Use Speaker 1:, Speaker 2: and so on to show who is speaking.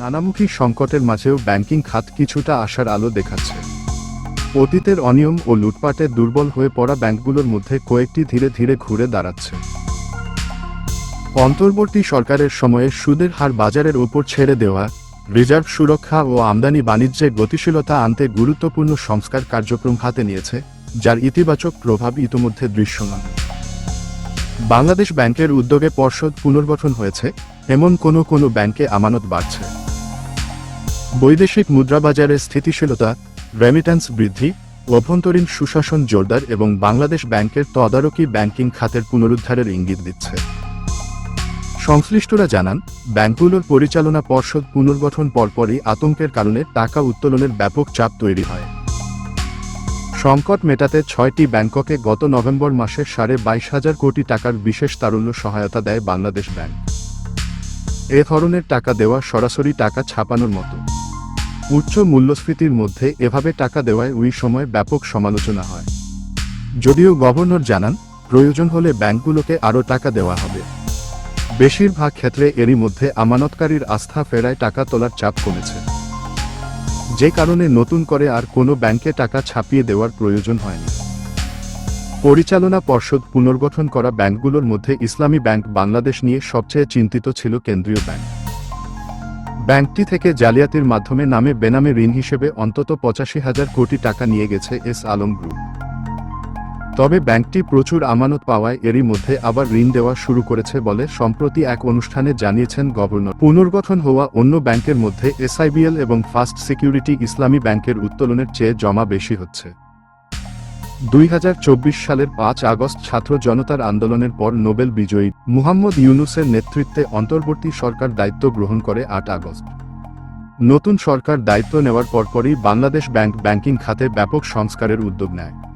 Speaker 1: নানামুখী সংকটের মাঝেও ব্যাংকিং খাত কিছুটা আশার আলো দেখাচ্ছে। অতীতের অনিয়ম ও লুটপাটে দুর্বল হয়ে পড়া ব্যাংকগুলোর মধ্যে কয়েকটি ধীরে ধীরে ঘুরে দাঁড়াচ্ছে। অন্তর্বর্তী সরকারের সময়ে সুদের হার বাজারের ওপর ছেড়ে দেওয়া, রিজার্ভ সুরক্ষা ও আমদানি বাণিজ্যে গতিশীলতা আনতে গুরুত্বপূর্ণ সংস্কার কার্যক্রম হাতে নিয়েছে, যার ইতিবাচক প্রভাব ইতোমধ্যে দৃশ্যমান। বাংলাদেশ ব্যাংকের উদ্যোগে পর্ষদ পুনর্গঠন হয়েছে, এমন কোনো কোনো ব্যাংকে আমানত বাড়ছে। বৈদেশিক মুদ্রাবাজারে স্থিতিশীলতা রেমিট্যান্স বৃদ্ধি, অভ্যন্তরীণ সুশাসন জোরদার এবং বাংলাদেশ ব্যাংকের তদারকি ব্যাংকিং খাতের পুনরুদ্ধারের ইঙ্গিত দিচ্ছে। সংশ্লিষ্টরা জানান, ব্যাংকগুলোর পরিচালনা পর্ষদ পুনর্গঠন পরপরই আতঙ্কের কারণে টাকা উত্তোলনের ব্যাপক চাপ তৈরি হয়। সংকট মেটাতে ছয়টি ব্যাংককে গত নভেম্বর মাসে সাড়ে বাইশ হাজার কোটি টাকার বিশেষ তারল্য সহায়তা দেয় বাংলাদেশ ব্যাংক। এ ধরনের টাকা দেওয়া সরাসরি টাকা ছাপানোর মতো। উচ্চ মূল্যস্ফীতির মধ্যে এভাবে টাকা দেওয়ায় ওই সময় ব্যাপক সমালোচনা হয়। যদিও গভর্নর জানান, প্রয়োজন হলে ব্যাংকগুলোকে আরও টাকা দেওয়া হবে। বেশিরভাগ ক্ষেত্রে এরই মধ্যে আমানতকারীর আস্থা ফেরায় টাকা তোলার চাপ কমেছে। যে কারণে নতুন করে আর কোনো ব্যাংকে টাকা ছাপিয়ে দেওয়ার প্রয়োজন হয়নি। পরিচালনা পর্ষদ পুনর্গঠন করা ব্যাংকগুলোর মধ্যে ইসলামী ব্যাংক বাংলাদেশ নিয়ে সবচেয়ে চিন্তিত ছিল কেন্দ্রীয় ব্যাংক। ব্যাংকটি থেকে জালিয়াতির মাধ্যমে নামে বেনামে ঋণ হিসেবে অন্তত পঁচাশি হাজার কোটি টাকা নিয়ে গেছে এস আলম গ্রুপ। তবে ব্যাংকটি প্রচুর আমানত পাওয়ায় এরই মধ্যে আবার ঋণ দেওয়া শুরু করেছে বলে সম্প্রতি এক অনুষ্ঠানে জানিয়েছেন গভর্নর। পুনর্গঠন হওয়া অন্য ব্যাংকের মধ্যে এসআইবিএল এবং ফার্স্ট সিকিউরিটি ইসলামী ব্যাংকের উত্তোলনের চেয়ে জমা বেশি হচ্ছে। দুই হাজার চব্বিশ সালের পাঁচ আগস্ট ছাত্র জনতার আন্দোলনের পর নোবেল বিজয়ী মুহাম্মদ ইউনুসের নেতৃত্বে অন্তর্বর্তী সরকার দায়িত্ব গ্রহণ করে আট আগস্ট। নতুন সরকার দায়িত্ব নেওয়ার পরপরই বাংলাদেশ ব্যাংক ব্যাংকিং খাতে ব্যাপক সংস্কারের উদ্যোগ নেয়।